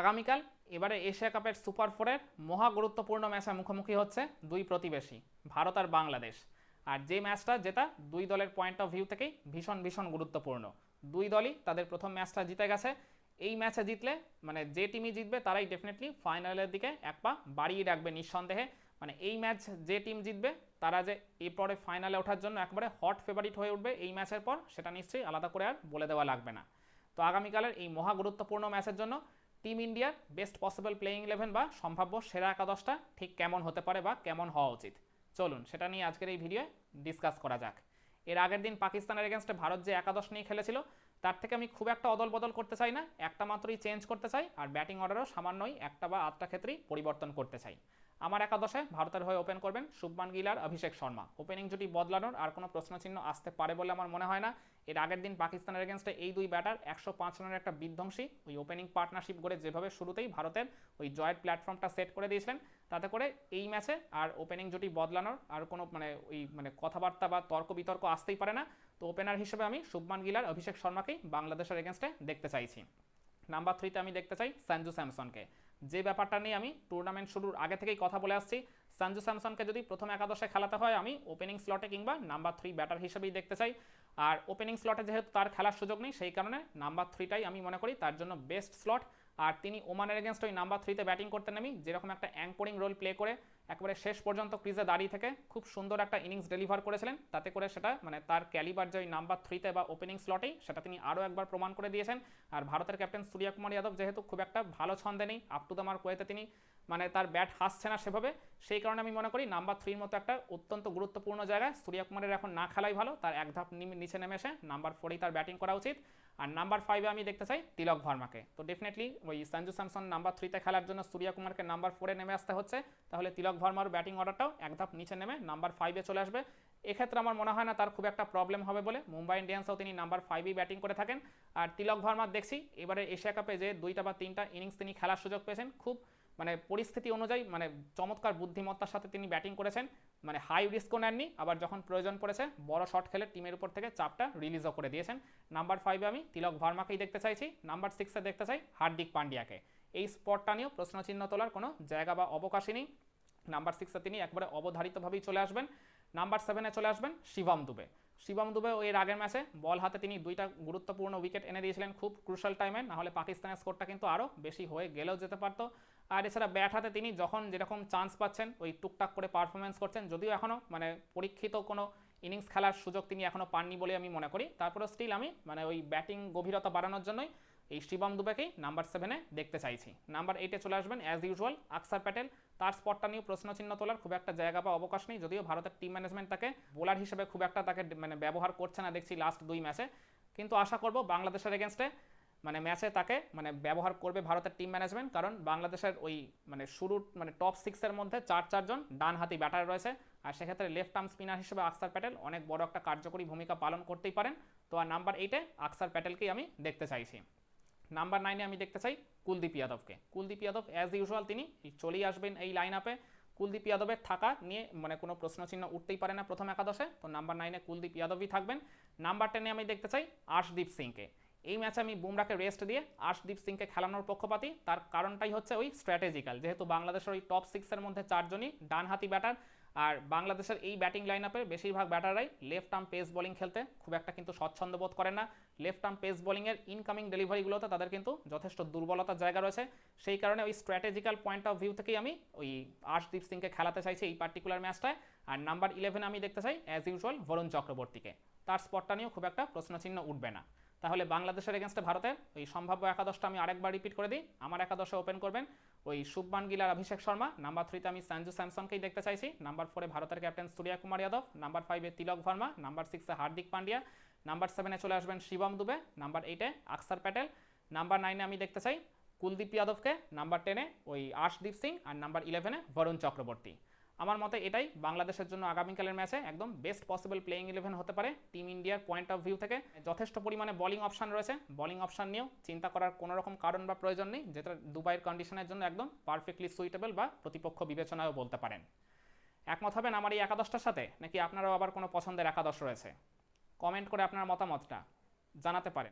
আগামীকাল এবারে এশিয়া কাপের সুপার ফোরের মহা গুরুত্বপূর্ণ ম্যাচে মুখোমুখি হচ্ছে দুই প্রতিবেশী, ভারত আর বাংলাদেশ। আর যে ম্যাচটা, যেটা দুই দলের পয়েন্ট অফ ভিউ থেকেই ভীষণ ভীষণ গুরুত্বপূর্ণ। দুই দলই তাদের প্রথম ম্যাচটা জিতে গেছে। এই ম্যাচে জিতলে মানে যে টিমই জিতবে, তারাই ডেফিনেটলি ফাইনালের দিকে এক পা বাড়িয়ে রাখবে নিঃসন্দেহে। মানে এই ম্যাচ যে টিম জিতবে, তারা যে এরপরে ফাইনালে ওঠার জন্য একবারে হট ফেভারিট হয়ে উঠবে এই ম্যাচের পর, সেটা নিশ্চয়ই আলাদা করে আর বলে দেওয়া লাগবে না। তো আগামীকালের এই মহা গুরুত্বপূর্ণ ম্যাচের জন্য টিম ইন্ডিয়ার বেস্ট পসিবল প্লেয়িং ইলেভেন বা সম্ভাব্য সেরা একাদশটা ঠিক কেমন হতে পারে বা কেমন হওয়া উচিত? চলুন, সেটা নিয়ে আজকের এই ভিডিওয়ে ডিসকাস করা যাক। এর আগের দিন পাকিস্তানের এগেনস্টে ভারত যে একাদশ নিয়ে খেলেছিল তার থেকে আমি খুব একটা অদল বদল করতে চাই না, একটা মাত্রই চেঞ্জ করতে চাই, আর ব্যাটিং অর্ডারও সামান্যই একটা বা আটটা ক্ষেত্রেই পরিবর্তন করতে চাই। আমার একাদশে ভারতের হয়ে ওপেন করবেন শুভমান গিল আর অভিষেক শর্মা। ওপেনিং জুটি বদলানোর আর কোনো প্রশ্নচিহ্ন আসতে পারে বলে আমার মনে হয় না, এর আগের দিন পাকিস্তানের এগেনস্টে এই দুই ব্যাটার একশো পাঁচ রানের একটা বিধ্বংসী ওই ওপেনিং পার্টনারশিপ করে যেভাবে শুরুতেই ভারতের ওই জয়ের প্ল্যাটফর্মটা সেট করে দিয়েছিলেন তাতে করে এই ম্যাচে আর ওপেনিং জুটি বদলানোর আর কোনো মানে ওই মানে কথাবার্তা বা তর্ক বিতর্ক আসতেই পারে না। তো ওপেনার হিসেবে আমি শুভমান গিল আর অভিষেক শর্মাকেই বাংলাদেশের এগেনস্টে দেখতে চাইছি। নাম্বার থ্রিতে আমি দেখতে চাই সঞ্জু স্যামসনকে। যে ব্যাপারটা নিয়ে আমি টুর্নামেন্ট শুরুর আগে থেকেই কথা বলে আসছি, সঞ্জু স্যামসনকে যদি প্রথম একাদশে খেলাতে হয়, আমি ওপেনিং স্লটে কিংবা নাম্বার থ্রি ব্যাটার হিসেবেই দেখতে চাই। আর ওপেনিং স্লটে যেহেতু তার খেলার সুযোগ নেই, সেই কারণে নাম্বার থ্রিটাই আমি মনে করি তার জন্য বেস্ট স্লট আর তিনি ওমানের এগেনস্ট ওই নাম্বার থ্রিতে ব্যাটিং করতে নেমি, যেরকম একটা অ্যাঙ্করিং রোল প্লে করে একবারে শেষ পর্যন্ত ক্রিজে দাঁড়িয়ে থেকে খুব সুন্দর একটা ইনিংস ডেলিভার করেছিলেন। তাতে করে সেটা মানে তার ক্যালিবার যে ওই নাম্বার থ্রিতে বা ওপেনিং স্লটেই সেটা তিনি আরও একবার প্রমাণ করে দিয়েছেন। আর ভারতের ক্যাপ্টেন সূর্যকুমার যাদব যেহেতু খুব একটা ভালো ছন্দে নেই আপ টু দ্য মার্ক ওয়েতে তিনি মানে তার ব্যাট হাসছে না সেভাবে, সেই কারণে আমি মনে করি নাম্বার থ্রির মতো একটা অত্যন্ত গুরুত্বপূর্ণ জায়গায় সূর্য কুমারের এখন না খেলাই ভালো, তার এক ধাপ নিচে নেমে এসে নাম্বার ফোরেই তার ব্যাটিং করা উচিত। আর নাম্বার ফাইভে আমি দেখতে চাই তিলক ভার্মাকে। তো ডেফিনেটলি ওই সঞ্জু স্যামসন নাম্বার থ্রিতে খেলার জন্য সূর্য কুমারকে নাম্বার ফোরে নেমে আসতে হচ্ছে। তাহলে তিলক ভার্মার ব্যাটিং অর্ডারটাও এক ধাপ নিচে নেমে নাম্বার ফাইভে চলে আসবে। এক্ষেত্রে আমার মনে হয় না তার খুব একটা প্রবলেম হবে বলে মুম্বাই ইন্ডিয়ান্সও তিনি নাম্বার ফাইভেই ব্যাটিং করে থাকেন। আর তিলক ভার্মার দেখছি, এবারে এশিয়া কাপে যে দুইটা বা তিনটা ইনিংস তিনি খেলার সুযোগ পেয়েছেন, খুব মানে পরিস্থিতি অনুযায়ী মানে চমৎকার বুদ্ধিমত্তার সাথে তিনি ব্যাটিং করেছেন। মানে হাই রিস্কও নেননি, আবার যখন প্রয়োজন পড়েছে, বড় শট খেলে টিমের উপর থেকে চাপটা রিলিজও করে দিয়েছেন। নাম্বার ফাইভে আমি তিলক ভার্মাকেই দেখতে চাইছি। নাম্বার সিক্সে দেখতে চাই হার্দিক পান্ডিয়াকে। এই স্পটটা নিয়েও প্রশ্নচিহ্ন তোলার কোনো জায়গা বা অবকাশই নেই। নাম্বার সিক্সে তিনি একবারে অবধারিতভাবেই চলে আসবেন। নাম্বার সেভেনে চলে আসবেন শিবম দুবে। শিবম দুবে এর আগের ম্যাচে বল হাতে তিনি দুইটা গুরুত্বপূর্ণ উইকেট এনে দিয়েছিলেন খুব ক্রুশাল টাইমে নাহলে পাকিস্তানের স্কোরটা কিন্তু আরও বেশি হয়ে গেলেও যেতে পারতো। আর এছাড়া ব্যাট হাতে তিনি যখন যেরকম চান্স পাচ্ছেন, ওই টুকটাক করে পারফরমেন্স করছেন। যদিও এখনও মানে পরীক্ষিত কোনো ইনিংস খেলার সুযোগ তিনি এখনও পাননি বলে আমি মনে করি। তারপরে স্টিল আমি মানে ওই ব্যাটিং গভীরতা বাড়ানোর জন্যই এই শিবম দুবেকেই নাম্বার সেভেনে দেখতে চাইছি। নাম্বার এইটে চলে আসবেন অ্যাজ ইউজুয়াল আকসার প্যাটেল। তার স্পটটা নিয়ে প্রশ্নচিহ্ন তোলার খুব একটা জায়গা বা অবকাশ নেই। যদিও ভারতের টিম ম্যানেজমেন্ট তাকে বোলার হিসেবে খুব একটা তাকে মানে ব্যবহার করছে না, দেখছি লাস্ট দুই ম্যাচে কিন্তু আশা করব বাংলাদেশের এগেনস্টে মানে ম্যাচে তাকে মানে ব্যবহার করবে ভারতের টিম ম্যানেজমেন্ট কারণ বাংলাদেশের ওই মানে শুরুর মানে টপ সিক্সের মধ্যে চার চারজন ডান হাতি ব্যাটার রয়েছে। আর সেক্ষেত্রে লেফট আর্ম স্পিনার হিসেবে আকসার প্যাটেল অনেক বড় একটা কার্যকরী ভূমিকা পালন করতেই পারেন। তো আর নাম্বার এইটে আকসার প্যাটেলকেই আমি দেখতে চাইছি। নাম্বার নাইনে আমি দেখতে চাই কুলদীপ যাদবকে। কুলদীপ যাদব অ্যাজ ইউজুয়াল তিনি চলেই আসবেন এই লাইন আপে কুলদীপ যাদবের থাকা নিয়ে মানে কোনো প্রশ্নচিহ্ন উঠতেই পারে না প্রথম একাদশে। তো নাম্বার নাইনে কুলদীপ যাদবই থাকবেন। নাম্বার টেনে আমি দেখতে চাই আশদীপ সিংকে। এই ম্যাচে আমি বুমরাকে রেস্ট দিয়ে আর্শদীপ সিংকে খেলানোর পক্ষপাতি। তার কারণটাই হচ্ছে ওই স্ট্র্যাটেজিক্যাল যেহেতু বাংলাদেশের ওই টপ সিক্সের মধ্যে চারজনই ডানহাতি ব্যাটার আর বাংলাদেশের এই ব্যাটিং লাইন আপে বেশিরভাগ ব্যাটাররাই লেফট আর্ম পেস বোলিং খেলতে খুব একটা কিন্তু স্বচ্ছন্দ বোধ করে না। লেফট আর্ম পেস বোলিংয়ের ইনকামিং ডেলিভারিগুলোতে তাদের কিন্তু যথেষ্ট দুর্বলতার জায়গা রয়েছে। সেই কারণে ওই স্ট্র্যাটেজিক্যাল পয়েন্ট অফ ভিউ থেকেই আমি ওই আর্শদীপ সিংকে খেলাতে চাইছি এই পার্টিকুলার ম্যাচটায় আর নাম্বার ইলেভেনে আমি দেখতে চাই অ্যাজ ইউজুয়াল বরুণ চক্রবর্তীকে তার স্পটটা নিয়েও খুব একটা প্রশ্নচিহ্ন উঠবে না। তাহলে বাংলাদেশের এগেনস্টে ভারতের ওই সম্ভাব্য একাদশটা আমি আরেকবার রিপিট করে দিই। আমার একাদশে ওপেন করবেন। ওই শুভমান গিল আর অভিষেক শর্মা। নাম্বার থ্রিতে আমি সঞ্জু স্যামসনকেই দেখতে চাইছি। নাম্বার ফোরে ভারতের ক্যাপ্টেন সূর্যা কুমার যাদব। নাম্বার ফাইভে তিলক ভার্মা। নাম্বার সিক্সে হার্দিক পান্ডিয়া। নাম্বার সেভেনে চলে আসবেন শিবম দুবে। নাম্বার এইটে আকসার প্যাটেল। নাম্বার নাইনে আমি দেখতে চাই কুলদীপ যাদবকে। নাম্বার টেনে ওই আশদীপ সিং। আর নাম্বার ইলেভেনে বরুণ চক্রবর্তী। আমার মতে এটাই, বাংলাদেশের জন্য আগামীকালের ম্যাচে একদম বেস্ট পসিবল প্লেইং ইলেভেন হতে পারে টিম ইন্ডিয়ার পয়েন্ট অফ ভিউ থেকে। যথেষ্ট পরিমাণে বোলিং অপশন রয়েছে বোলিং অপশান নিয়েও চিন্তা করার কোনো রকম কারণ বা প্রয়োজন নেই, যেটা দুবাইয়ের কন্ডিশনের জন্য একদম পারফেক্টলি সুইটেবল বা প্রতিপক্ষ বিবেচনায়ও বলতে পারেন। একমত হবেন আমার এই একাদশটার সাথে, নাকি আপনারাও আবার কোনো পছন্দের একাদশ রয়েছে? কমেন্ট করে আপনার মতামতটা জানাতে পারেন।